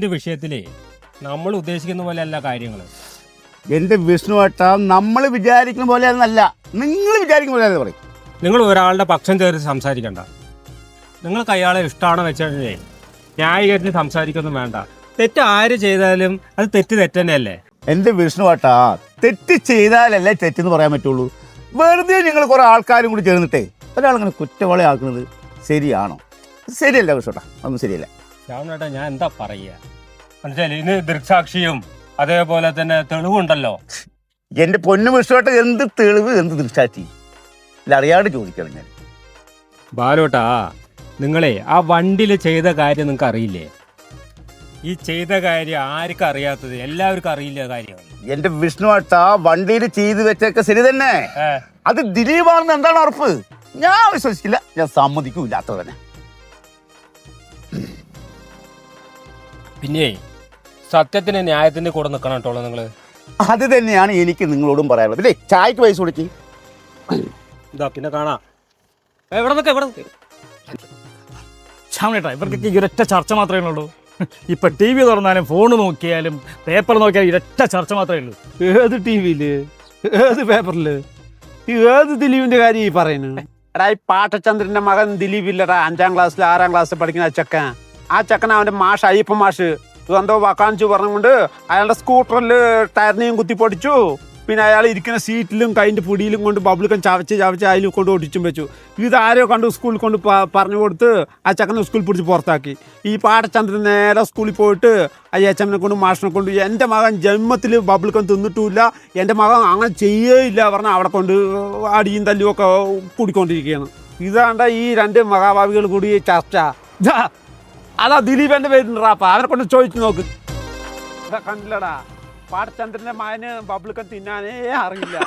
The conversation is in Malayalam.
ദിലീപിന്റെ വിഷയത്തിലേ നമ്മൾ ഉദ്ദേശിക്കുന്ന പോലെ അല്ല കാര്യങ്ങൾ എന്റെ ഏട്ടാ? നമ്മൾ വിചാരിക്കുന്ന പോലെ അല്ല നിങ്ങൾ വിചാരിക്കുന്ന പോലെ പറയും. നിങ്ങൾ ഒരാളുടെ പക്ഷം ചേർത്ത് സംസാരിക്കണ്ട. നിങ്ങൾക്ക് അയാളെ ഇഷ്ടമാണെന്ന് വെച്ചാൽ ന്യായീകരിച്ച് സംസാരിക്കൊന്നും വേണ്ട. തെറ്റ് ആര് ചെയ്താലും അത് തെറ്റ് തെറ്റ് തന്നെയല്ലേ എന്റെ ഏട്ടാ? തെറ്റ് ചെയ്താലല്ലേ തെറ്റെന്ന് പറയാൻ പറ്റുള്ളൂ. വെറുതെ നിങ്ങൾ കുറേ ആൾക്കാരും കൂടി ചേർന്നിട്ടേ ഒരാളിങ്ങനെ കുറ്റവാളി ആക്കുന്നത് ശരിയാണോ? ശരിയല്ല വിഷ്ണു ഏട്ടാ. ഒന്നും ശരിയല്ല. ശ്യാമേട്ടാ ഞാൻ എന്താ പറയുക? മനസ്സിലായി ഇന്ന് ദൃക്സാക്ഷിയും അതേപോലെ തന്നെ തെളിവുണ്ടല്ലോ. എന്റെ പൊന്നു വിഷ്ണുവേട്ട എന്ത് തെളിവ് എന്ത് ദൃക്സാക്ഷി? ഇല്ല അറിയാണ്ട് ചോദിക്കണം ഞാൻ. ബാലോട്ടാ നിങ്ങളെ ആ വണ്ടിയിൽ ചെയ്ത കാര്യം നിങ്ങൾക്ക് അറിയില്ലേ? ഈ ചെയ്ത കാര്യം ആർക്കും അറിയാത്തത് എല്ലാവർക്കും അറിയില്ല കാര്യമാണ് എന്റെ വിഷ്ണുവേട്ട വണ്ടിയിൽ ചെയ്തു വെച്ചൊക്കെ ശരി തന്നെ. അത് ദിലീപാണെന്ന് എന്താണ് ഉറപ്പ്? ഞാൻ വിശ്വസിക്കില്ല ഞാൻ സമ്മതിക്കൂല അത്ര തന്നെ. പിന്നെ സത്യത്തിന് ന്യായത്തിന്റെ കൂടെ നിൽക്കണം കേട്ടോ നിങ്ങൾ അത് തന്നെയാണ് എനിക്ക് നിങ്ങളോടും പറയാനുള്ളത്. പിന്നെ ചായക്ക് പൈസ കൊടുക്കി. ഇതാ പിന്നെ കാണാ. എവിടെ നിൽക്കാം എവിടെ നിൽക്കാം ശ്യാമേട്ടാ ഇവർക്കൊക്കെ ഇരട്ട ചർച്ച മാത്രമേ ഉള്ളൂ. ഇപ്പൊ ടി വി തുറന്നാലും ഫോൺ നോക്കിയാലും പേപ്പർ നോക്കിയാലും ഇരട്ട ചർച്ച മാത്രമേ ഉള്ളൂ. ഏത് ടി വിയിൽ? ഏത് പേപ്പറിൽ? ഏത് ദിലീപിന്റെ കാര്യം ഈ പറയുന്നത്? എടാ ഈ പാട്ടചന്ദ്രന്റെ മകൻ ദിലീപ് ഇല്ലടാ അഞ്ചാം ക്ലാസ്സിൽ ആറാം ക്ലാസ്സിൽ പഠിക്കുന്ന അച്ചക്ക ചെക്കൻ. ആ ചെക്കൻ അവന്റെ മാഷ് അയ്യപ്പ മാഷ്. എന്തോ വക്കാഞ്ചു പറഞ്ഞുകൊണ്ട് അയാളുടെ സ്കൂട്ടറിൽ ടയറിനെയും കുത്തി പൊടിച്ചു. പിന്നെ അയാൾ ഇരിക്കുന്ന സീറ്റിലും കൈന്റെ പൊടിയിലും കൊണ്ട് ബബിളിക്കം ചവച്ച് ചവച്ച് അതിൽ കൊണ്ട് ഒടിച്ചും വെച്ചു. ഇത് ആരോ കണ്ട് സ്കൂളിൽ കൊണ്ട് പറഞ്ഞു കൊടുത്ത് ആ ചക്കനെ സ്കൂളിൽ പിടിച്ച് പുറത്താക്കി. ഈ പാടചന്ദ്രൻ നേരെ സ്കൂളിൽ പോയിട്ട് അയ്യച്ചമ്മനെ കൊണ്ട് മാഷിനെ കൊണ്ട് എന്റെ മകൻ ജന്മത്തിൽ ബബിൾക്കം തിന്നിട്ടുമില്ല. എന്റെ മകൻ അങ്ങനെ ചെയ്യേയില്ല പറഞ്ഞാൽ അവിടെ കൊണ്ട് അടിയും തല്ലും ഒക്കെ കൂടിക്കൊണ്ടിരിക്കുകയാണ്. ഇതാണ്ട ഈ രണ്ട് മഹാഭാവികൾ കൂടി ചർച്ച. അതാ ദിലീപന്റെ പേരുണ്ടാ അവരെ കൊണ്ട് ചോദിച്ചു നോക്ക്. കണ്ടില്ലടാ. പാടചന്ദ്രന്റെ മകന് പബ്ലിക്കൻ തിന്നാനേ അറിയില്ല.